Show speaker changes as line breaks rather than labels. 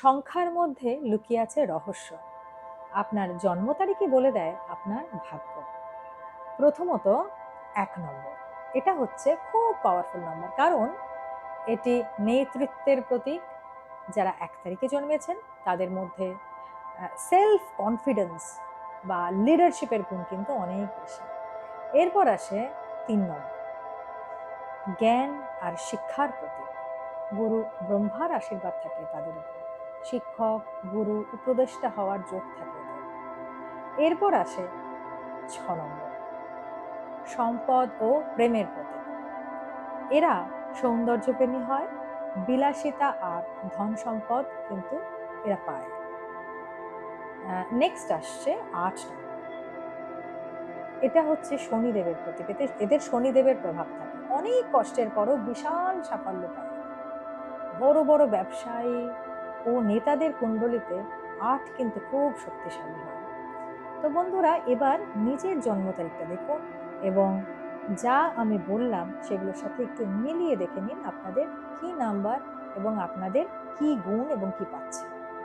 সংখ্যার মধ্যে লুকিয়ে আছে রহস্য। আপনার জন্ম তারিখই বলে দেয় আপনার ভাগ্য। প্রথমত এক নম্বর। এটা হচ্ছে খুব পাওয়ারফুল নম্বর কারণ এটি নেতৃত্বের প্রতীক। যারা এক তারিখে জন্মেছেন, তাদের মধ্যে সেলফ কনফিডেন্স বা লিডারশিপের গুণ কিন্তু অনেক বেশি। এরপর আসে তিন নম্বর। জ্ঞান আর শিক্ষার প্রতীক। গুরু ব্রহ্মার আশীর্বাদ থাকে তাদের উপর। শিক্ষক, গুরু, উপদেষ্টা হওয়ার যোগ থাকে। এরপর আসে ছ নম্বর সম্পদ ও প্রেমের প্রতীক এরা সৌন্দর্যপ্রেমী হয়, বিলাসিতা আর ধন সম্পদ কিন্তু এরা পায়। নেক্সট আসছে আট এটা হচ্ছে শনিদেবের প্রতীক। এতে, এদের শনিদেবের প্রভাব থাকে। অনেক কষ্টের পরও বিশাল সাফল্য পায়। বড় বড় ব্যবসায়ী ও নেতাদের কুণ্ডলিতে আট কিন্তু খুব শক্তিশালী হয়। তো বন্ধুরা, এবার নিজের জন্ম তারিখটা দেখুন এবং যা আমি বললাম সেগুলোর সাথে একটু মিলিয়ে দেখে নিন আপনাদের কি নাম্বার এবং আপনাদের কি গুণ এবং কি পাচ্ছে।